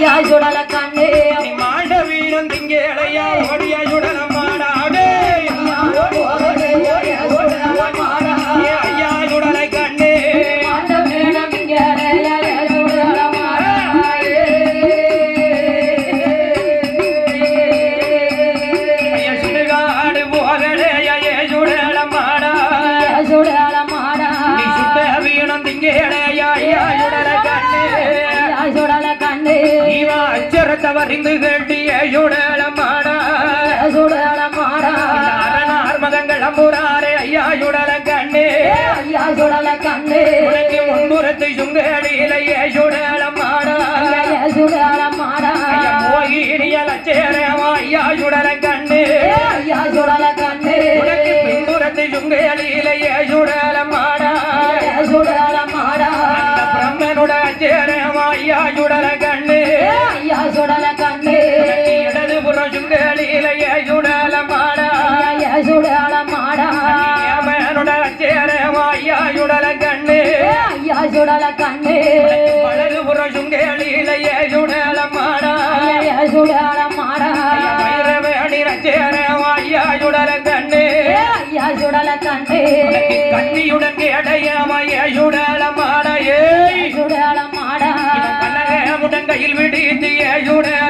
ஐயா சுடல கண்ணே. நீ மாண்ட திங்கே திங்கேளையா ஓடிய வரிந்து கேட்டிய சுடலம் மாடா அரணார் மதங்கள் அம்புராரே ஐயா சுடல கண்ணே. உனக்கு முன்புறத்து சுங்கடியிலேயே சுடலம் மாடா ஐயா மோகினிய லட்சேரமா ஐயா சுடல கண்ணே. உனக்கு பின்புறத்து சுங்கடியிலேயே சுடலம் மாடா அந்த பிரம்மனுட சேரமா ஐயா சுடல சுடல மாடா ஏமனுட சேரமா ஐயா சுடல கண்ணே. ஐயா கண்ணே. கண்ணே ஐயா கண்ணே. கண்ணியுடன் கேடையாமைய சுடல மாடையே சுடல மாடா கையில் விடித்திய சுடல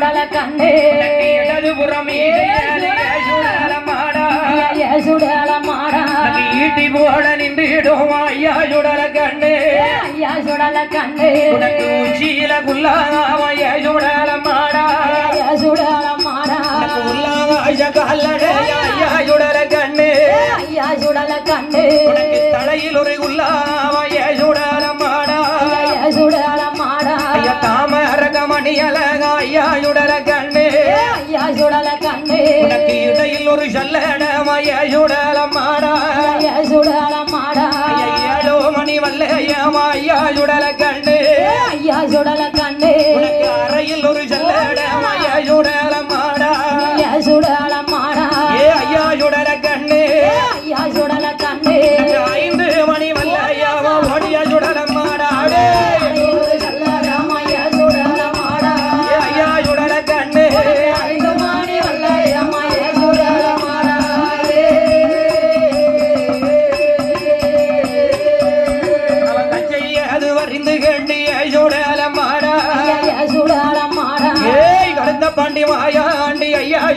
சுடல கண்ணே உனக்கு இடது புறம் மீசையது சுடல மாடா. ஈட்டி போல நின்றுடும் ஐயா சுடல கண்ணே ஐயா சுடல கண்ணே உனக்கு உச்சியில குல்லாமைய சுடல மாடா. ஐயா சுடல மாடா. உனக்கு உல்லாகாய கல்லடை ஐயா சுடல கண்ணே ஐயா சுடல கண்ணே உனக்கு தலையில் ஒரு குல்லாமைய ஒரு சல்லடமைய சுடல மாடா. ஐயா சுடல மாடா. ஐயா ஏழோ மணி வல்லையமா ஐயா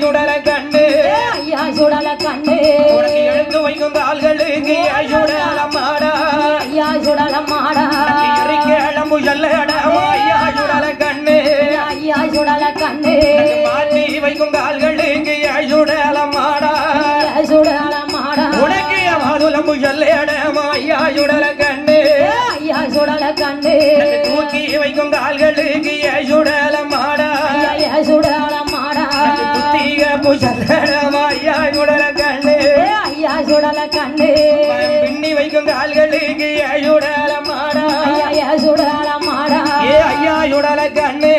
ದುಡಲಗ சுடல கண்டு பின்னி வைக்கும் கால்களுக்கு ஐயா சுடல மாடா ஐயா சுடல மாடா ஏ ஐயா சுடல கண்டு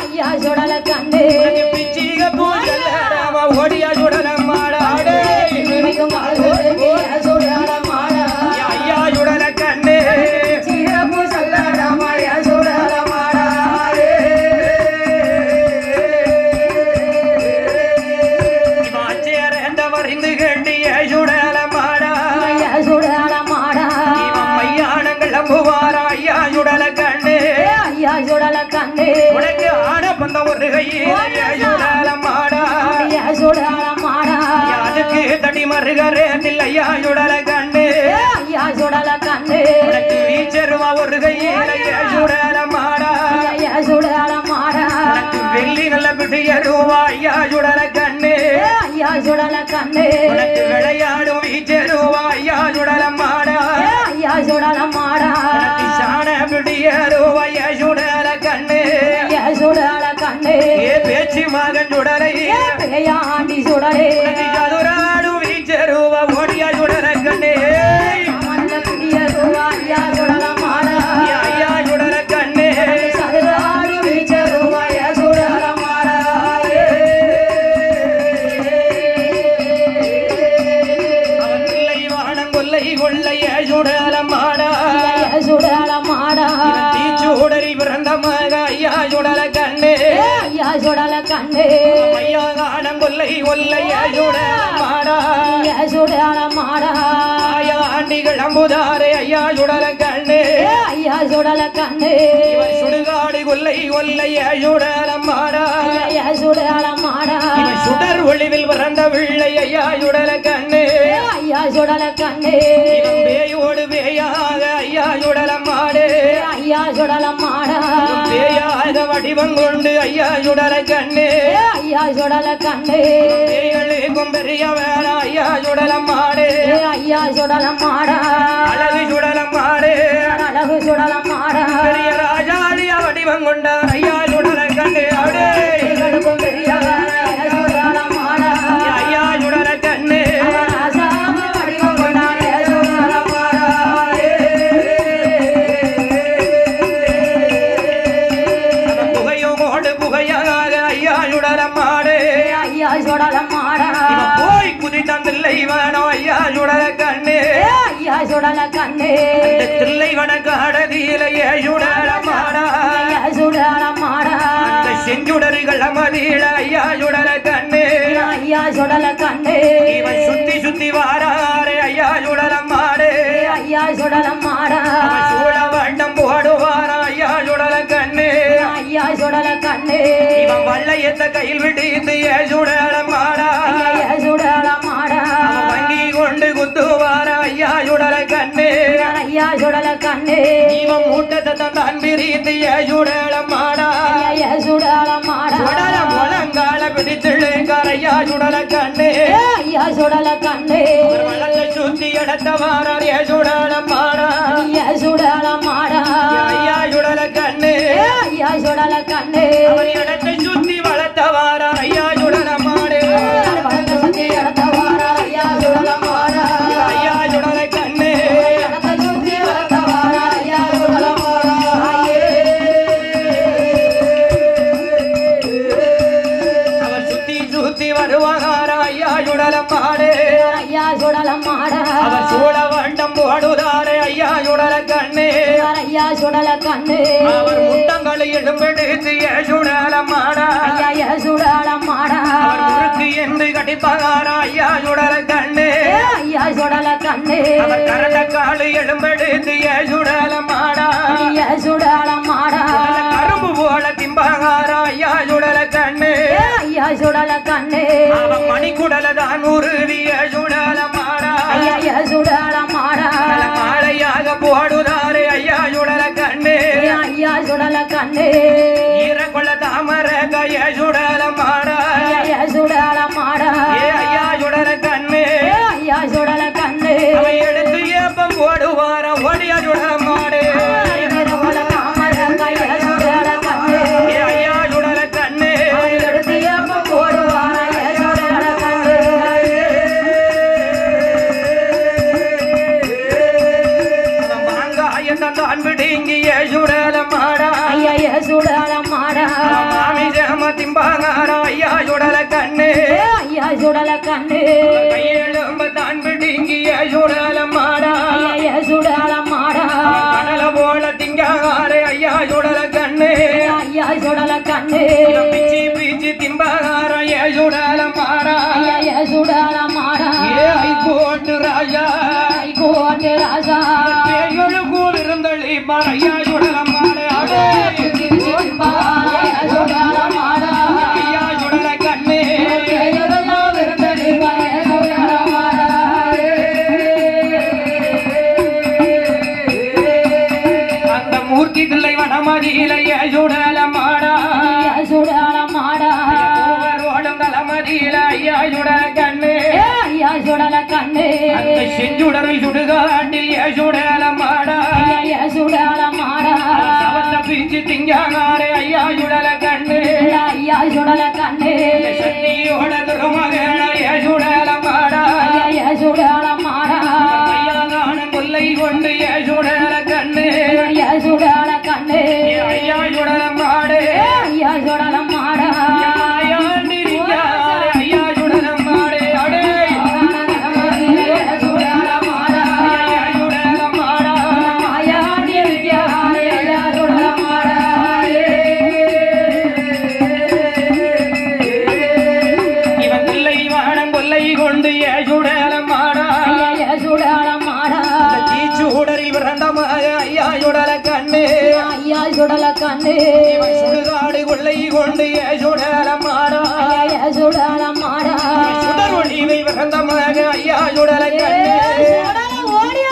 ஐயா சுடல கண்டு பிச்சிக பூஜல்லடமா ஓடியா சுடல அதுக்கு தடி மருகரே ஐயா சுடல கண்ணு? ஐயா சுடல கண்ணே? உனக்கு வீச்சருவா ஒரு கையில் சுடல மாடா ஐயா சுடல மாடா உனக்கு வெள்ளி நல்ல பிடியருவா ஐயா சுடல கண்ணு? ஐயா சுடல கண்ணே? உனக்கு விளையாடும் வீச்சருவா ஐயா சுடலம்மாடா ஐயா சுடல மாடா சாண பிடியருவா ஐயா சுடல கண்ணு? ஐயா சுடல கண்ணு? ஏ பேச்சு மகன் சுடலை? பேயாண்டி சுடலே? ஆண்டிகள் அம்புதாரே ஐயா சுடல கண்ணு. ஐயா சுடல கண்ணு. சுடுகாடு கொல்லை கொல்லைய சுடலம்மாடா ஐயா சுடல மாடா இவன் சுடர் ஒளிவில் பிறந்த பிள்ளை ஐயா சுடல கண்ணு. ஐயா சுடல கண்ணு. பேயோடு பேயாக ஐயா சுடலம்மாடு ஐயா சுடல மாடா பேயாக வடிவம் கொண்டு ஐயா சுடல கண்ணு. ஐயா சுடல கண்ணு பேய்களுக்கும் பெரிய வேலை ஐயா சுடலம்மாடு. ஐயா சுடல மாடா அழகு சுடலம்மாடு. அழகு சுடல மாடா பெரிய ராஜாளிய வடிவம் கொண்ட ஐயா சுடல கண்ணு எங்களுக்கும் பெரிய ஐயா சுடல கண்ணு. இந்த தில்லை வனக்காடதியிலேயே சுடலம்மாடா ஐயா சுடல மாடா. அந்த செஞ்சுடர்கள் அமதியில ஐயா சுடல கண்ணு. ஐயா சுடல கண்ணு. இவன் சுத்தி சுத்தி வாராரே ஐயா சுடலம்மாடு ஐயா சுடல மாடா. சூழ வண்ணம் போடுவாரா ஐயா சுடல கண்ணு. ஐயா சுடல கண்ணு. இவன் வள்ளையத்த கையில் விடிந்து ஏ சுடலம்மாடா சுடல கண்ணு. ஐயா சுடல கண்ணு. இவன் மூட்டத்தை தான் பிரிந்து ஏ சுடலம்மாடா ஐயா சுடல மாடா. சுடல முழங்கால பிடித்துழுங்கார ஐயா சுடல கண்ணு. ஐயா சுடல கண்ணு. வழக்கை சுத்தி எடுத்தவாரார் ஏ சுடலம்மாடா ஐயா சுடல மாடா. ஐயா சுடல கண்ணு. ஐயா சுடல கண்ணு. அவன் அவன் சூழ வண்டம் போடுதாரே ஐயா சுடல கண்ணு. ஐயா சுடல கண்ணு? அவர் முட்டங்களை எழும்பெடுத்து ஏ சுடல மாடா. ஐயா சுடல மாடா? அவர் முறுக்கு என்று கடிப்பகாரா ஐயா சுடல கண்ணு. ஐயா சுடல கண்ணு? அவர் கரண்ட காலு எழும்பெடுத்து ஏ சுடல மாடா. ஐயா சுடல மாடா? கரும்பு போல திம்பகாரா ஐயா சுடல கண்ணு. ஐயா சுடல கண்ணு? அவன் மணிக்குடல தான் உருவிய சுடல கையெழும்ப தான் பிடிங்கிய சுடல மாடா சுடல மாடா கடல போல திங்காரே ஐயா சுடல கண்ணு. ஐயா சுடல கண்ணு. பிச்சி பிச்சி திம்பாகார ஐயா சுடல மாடா ஐயா சுடல மாடா ஏ ஐகோட்டு ராஜா. கோட்டு ராஜா. தில்லை வனமதியில ஐயா சுடல மாடா ஐயா சுடல மாடா ஓடும் தலைமதியில ஐயா சுடல கண்ணு. ஐயா சுடல கண்ணு. அந்த செஞ்சுடரை சுடுகாட்டில் ஏசுடல மாடா ஐயா சுடல மாடா சவத்த பிச்சு திங்காரே ஐயா சுடல கண்ணு. ஐயா சுடல கண்ணு. சக்தியோட திருமகன ஐயா சுடல மாடா சுடர் ஒளிவை பிறந்தமாக ஐயா சுடல சுடல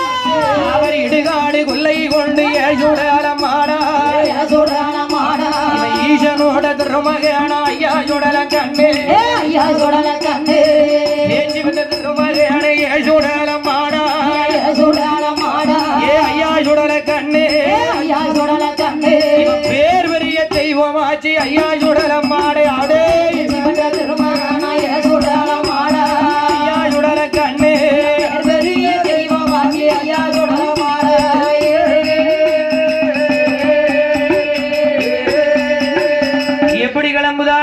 அவர் இடுகாடு கொள்ளை கொண்டு ஏசுடல மாடா ஐயா சுடல மாடா இவன் ஈசனோட திருமகன ஐயா சுடல கண்ணு ஐயா சுடல கண்ணு திருமகன ஏசுடல மாடா ஐயா சுடல மாடா ஏ ஐயா சுடல கண்ணு ஐயா சுடல கண்ணு பேர் பெரிய தெய்வமாச்சு ஐயா